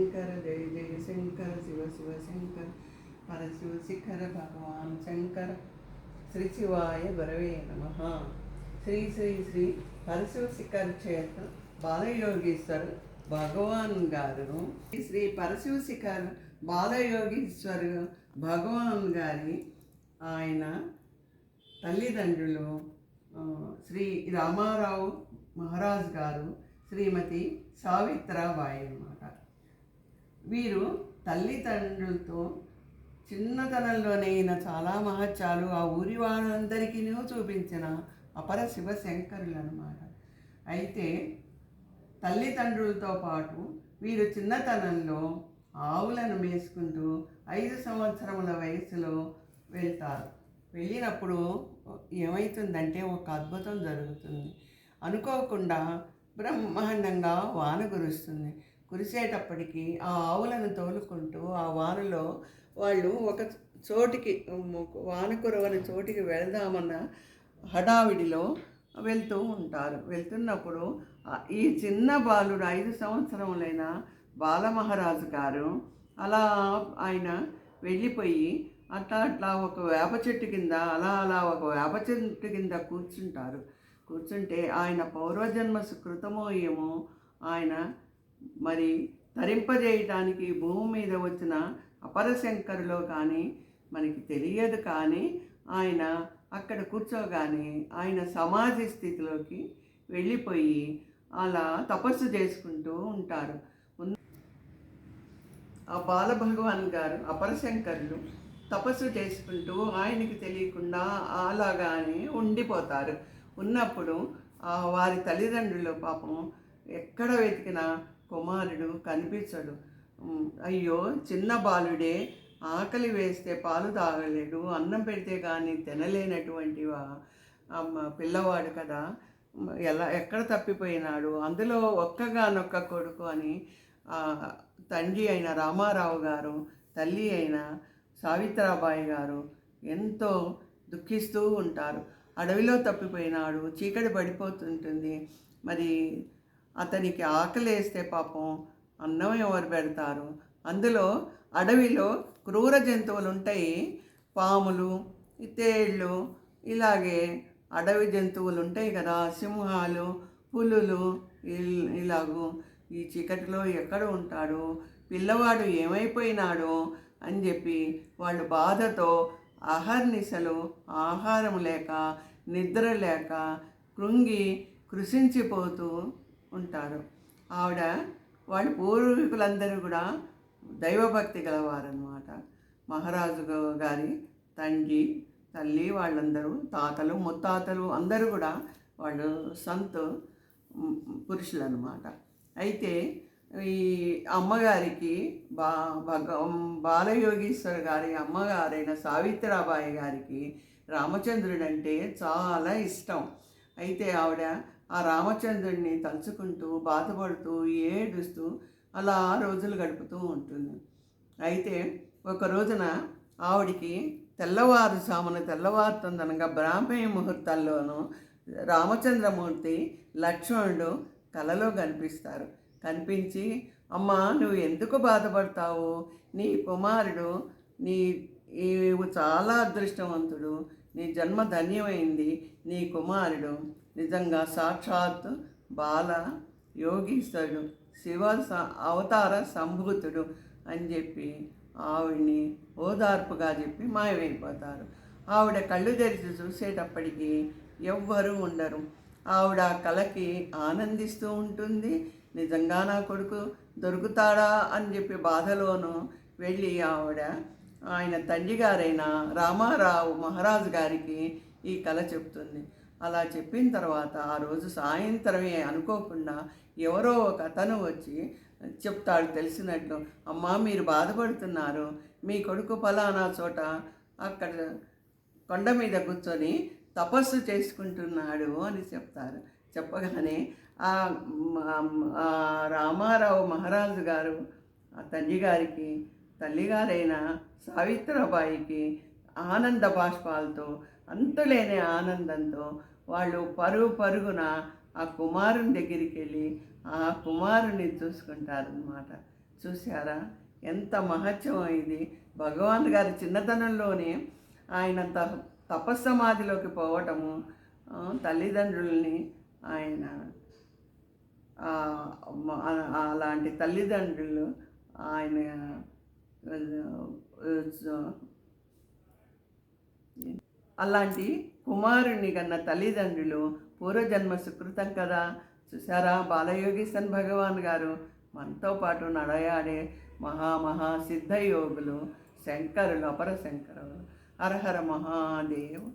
శంకర జయ జయ శంకర శివ శివ శంకర పరశివ శిఖర భగవాన్ శంకర. శ్రీ శివాయ గురవే నమ. శ్రీ శ్రీ శ్రీ పరశివ శిఖర క్షేత్ర బాలయోగీశ్వర్ భగవాన్ గారు. శ్రీ పరశివ శిఖర్ బాలయోగీశ్వర్ భగవాన్ గారి ఆయన తల్లిదండ్రులు శ్రీ రామారావు మహారాజ్ గారు శ్రీమతి సావిత్రాబాయి అన్నమాట. వీరు తల్లిదండ్రులతో చిన్నతనంలోనే ఈయన చాలా మహత్యాలు ఆ ఊరి వారందరికీ చూపించిన అపర శివ శంకరులు అనమాట అయితే తల్లిదండ్రులతో పాటు వీరు చిన్నతనంలో ఆవులను మేసుకుంటూ ఐదు సంవత్సరముల వయసులో వెళ్తారు. వెళ్ళినప్పుడు ఏమవుతుందంటే ఒక అద్భుతం జరుగుతుంది. అనుకోకుండా బ్రహ్మాండంగా వాన కురుస్తుంది. కురిసేటప్పటికి ఆ ఆవులను తోలుకుంటూ ఆ వానలో వాళ్ళు ఒక చోటికి వాన కురవని చోటికి వెళ్దామన్న హడావిడిలో వెళ్తూ ఉంటారు. వెళ్తున్నప్పుడు ఈ చిన్న బాలుడు ఐదు సంవత్సరములైన బాలమహారాజు గారు అలా ఆయన వెళ్ళిపోయి అట్లా అట్లా ఒక వేప చెట్టు కింద అలా అలా ఒక వేప చెట్టు కింద కూర్చుంటారు. కూర్చుంటే ఆయన పౌర్వజన్మ సుకృతమో ఏమో ఆయన మరి తరింపజేయటానికి భూమి మీద వచ్చిన అపరశంకరులో కానీ మనకి తెలియదు కానీ ఆయన అక్కడ కూర్చోగానే ఆయన సమాధి స్థితిలోకి వెళ్ళిపోయి అలా తపస్సు చేసుకుంటూ ఉంటారు. ఆ బాలభగవాన్ గారు అపరశంకరులు తపస్సు చేసుకుంటూ ఆయనకి తెలియకుండా అలాగానే ఉండిపోతారు. ఉన్నప్పుడు వారి తల్లిదండ్రులు పాపం ఎక్కడ వెతికినా కుమారుడు కనిపించడు. అయ్యో చిన్న బాలుడే ఆకలి వేస్తే పాలు తాగలేడు అన్నం పెడితే కానీ తినలేనటువంటి అమ్మ పిల్లవాడు కదా. ఎలా ఎక్కడ తప్పిపోయినాడు? అందులో ఒక్కగానొక్క కొడుకు అని తండ్రి అయిన రామారావు గారు తల్లి అయిన సావిత్రాబాయి గారు ఎంతో దుఃఖిస్తూ ఉంటారు. అడవిలో తప్పిపోయినాడు చీకటి పడిపోతుంటుంది. మరి అతనికి ఆకలి వేస్తే పాపం అన్నం ఎవరు పెడతారు? అందులో అడవిలో క్రూర జంతువులు ఉంటాయి పాములు ఈ తేళ్ళు ఇలాగే అడవి జంతువులు ఉంటాయి కదా. సింహాలు పులులు ఇలాగూ ఈ చీకటిలో ఎక్కడ ఉంటాడు? పిల్లవాడు ఏమైపోయినాడో? అని చెప్పి వాళ్ళు బాధతో అహర్నిశలు ఆహారం లేక నిద్ర లేక కృంగి కృషించిపోతూ ఉంటారు. ఆవిడ వాళ్ళ పూర్వీకులందరూ కూడా దైవభక్తి గలవారనమాట మహారాజు గారి తండ్రి తల్లి వాళ్ళందరూ తాతలు ముత్తాతలు అందరూ కూడా వాళ్ళు సంత్ పురుషులు అనమాట అయితే ఈ అమ్మగారికి బా భగ బాలయోగీశ్వర్ గారి అమ్మగారైన సావిత్రాబాయి గారికి రామచంద్రుడు అంటే చాలా ఇష్టం. అయితే ఆవిడ ఆ రామచంద్రుడిని తలుచుకుంటూ బాధపడుతూ ఏడుస్తూ అలా రోజులు గడుపుతూ ఉంటుంది. అయితే ఒక రోజున ఆవిడికి తెల్లవారుజామున తెల్లవారుతుందనగా బ్రాహ్మణ ముహూర్తాల్లోనూ రామచంద్రమూర్తి లక్ష్మణుడు కలలో కనిపిస్తారు. కనిపించి అమ్మా నువ్వు ఎందుకు బాధపడతావు? నీ కుమారుడు నీ చాలా అదృష్టవంతుడు. నీ జన్మ ధన్యమైంది నీ కుమారుడు. నిజంగా సాక్షాత్ బాల యోగీశ్వరుడు శివ స- అవతార సంభూతుడు అని చెప్పి ఆవిడ్ని ఓదార్పుగా చెప్పి మాయమైపోతారు. ఆవిడ కళ్ళు తెరిచి చూసేటప్పటికి ఎవ్వరూ ఉండరు. ఆవిడ కలకి కళకి ఆనందిస్తూ ఉంటుంది. నిజంగా నా కొడుకు దొరుకుతాడా అని చెప్పి బాధలోనూ వెళ్ళి ఆవిడ ఆయన తండ్రి గారైన రామారావు మహారాజు గారికి ఈ కళ చెప్తుంది. అలా చెప్పిన తర్వాత ఆ రోజు సాయంత్రమే అనుకోకుండా ఎవరో ఒక అతను వచ్చి చెప్తాడు తెలిసినట్లు అమ్మా మీరు బాధపడుతున్నారు. మీ కొడుకు ఫలానా చోట అక్కడ కొండ మీద కూర్చొని తపస్సు చేసుకుంటున్నాడు అని చెప్తారు. చెప్పగానే ఆ ఆ రామారావు మహారాజు గారు ఆ తండ్రి గారికి తల్లిగారైన సావిత్రబాయికి ఆనంద బాష్పాలతో అంతులేని ఆనందంతో వాళ్ళు పరుగు పరుగున ఆ కుమారుని దగ్గరికి వెళ్ళి ఆ కుమారుని చూసుకుంటారనమాట చూసారా ఎంత మహత్యం ఇది. భగవాన్ గారి చిన్నతనంలోనే ఆయన త తపస్సమాధిలోకి పోవటము తల్లిదండ్రుల్ని ఆయన అలాంటి తల్లిదండ్రులు ఆయన అలాంటి కుమారుణ్ణి కన్న తల్లిదండ్రులు పూర్వజన్మ సుకృతం కదా. చూసారా బాలయోగీశన్ భగవాన్ గారు మనతో పాటు నడయాడే మహా మహా సిద్ధయోగులు శంకరులు అపర శంకరులు. హరహర మహాదేవ్.